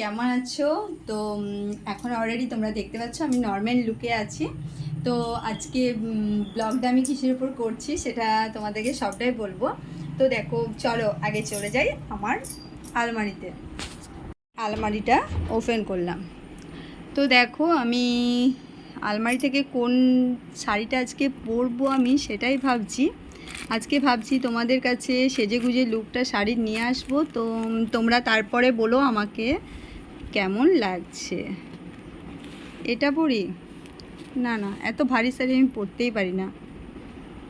কেমন আছো? তো এখন অলরেডি তোমরা দেখতে পাচ্ছ আমি নর্মাল লুকে আছি। তো আজকে ব্লগটা আমি কিসের উপর করছি সেটা তোমাদেরকে সবটাই বলব। তো দেখো, চলো আগে চলে যাই আমার আলমারিতে। আলমারিটা ওপেন করলাম। তো দেখো, আমি আলমারি থেকে কোন শাড়িটা আজকে পরবো আমি সেটাই ভাবছি। আজকে ভাবছি তোমাদের কাছে সেজে গুজে লুকটা শাড়ি নিয়ে আসব। তো তোমরা তারপরে বলো আমাকে কেমন লাগছে। এটা পরি? না না, এত ভারী শাড়ি আমি পরতেই পারি না।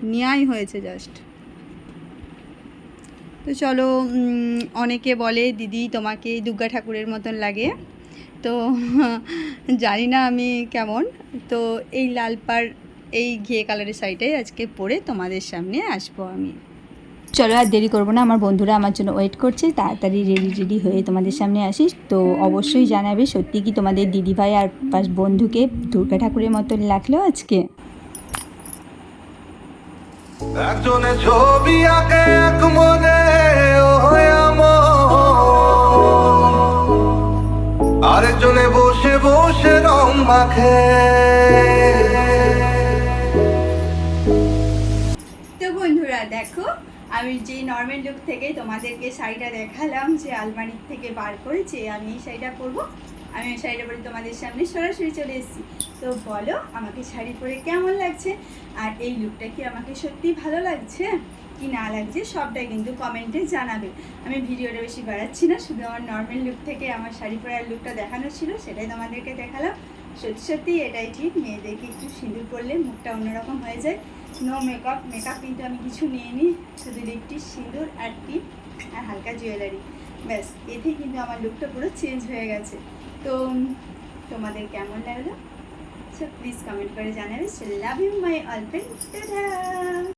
নেওয়াই হয়েছে জাস্ট তো চলো অনেকে বলে, দিদি, তোমাকে দুর্গা ঠাকুরের মতন লাগে। তো, জানি না আমি কেমন। তো এই লাল পাড় এই ঘিয়ে কালারের শাড়িটাই আজকে পরে তোমাদের সামনে আসব আমি। চলো আর দেরি করব না, আমার বন্ধুরা আমার জন্য ওয়েট করছে, তাড়াতাড়ি রেডি রেডি হয়ে তোমাদের সামনে আসিস তো অবশ্যই জানাবে সত্যি কি তোমাদের দিদিভাই আর পাশ বন্ধুকে দুর্গা ঠাকুরের মতো লাগল আজকে? আরেকজনে বসে বসে রং মাখে। তো বন্ধুরা, দেখো, আমি যে নর্মাল লুক থেকে তোমাদেরকে শাড়িটা দেখালাম যে আলমারি থেকে বার করেছে আমি এই শাড়িটা পরবো, আমি ওই শাড়িটা পরে তোমাদের সামনে সরাসরি চলে এসেছি। তো বলো, আমাকে শাড়ি পরে কেমন লাগছে? আর এই লুকটা কি আমাকে সত্যি ভালো লাগছে? কি না লাগছে, সবটাই কিন্তু কমেন্টে জানাবে। আমি ভিডিওটা বেশি বাড়াচ্ছি না, শুধু আমার নর্মাল লুক থেকে আমার শাড়ি পরার লুকটা দেখানো ছিল, সেটাই তোমাদেরকে দেখালাম। সত্যি সত্যি এটাই ঠিক। মেয়েদেরকে একটু সিঁদুর করলে মুখটা অন্যরকম হয়ে যায়। নো মেকআপ মেকআপ কিন্তু আমি কিছু নিইনি, শুধু লিপস্টিক সিঁদুর আর টিপ আর হালকা জুয়েলারি ব্যাস এতেই কিন্তু আমার লুকটা পুরো চেঞ্জ হয়ে গেছে। তো, তোমাদের কেমন লাগল? সো প্লিজ কমেন্ট করে জানাবে। Love you my all friend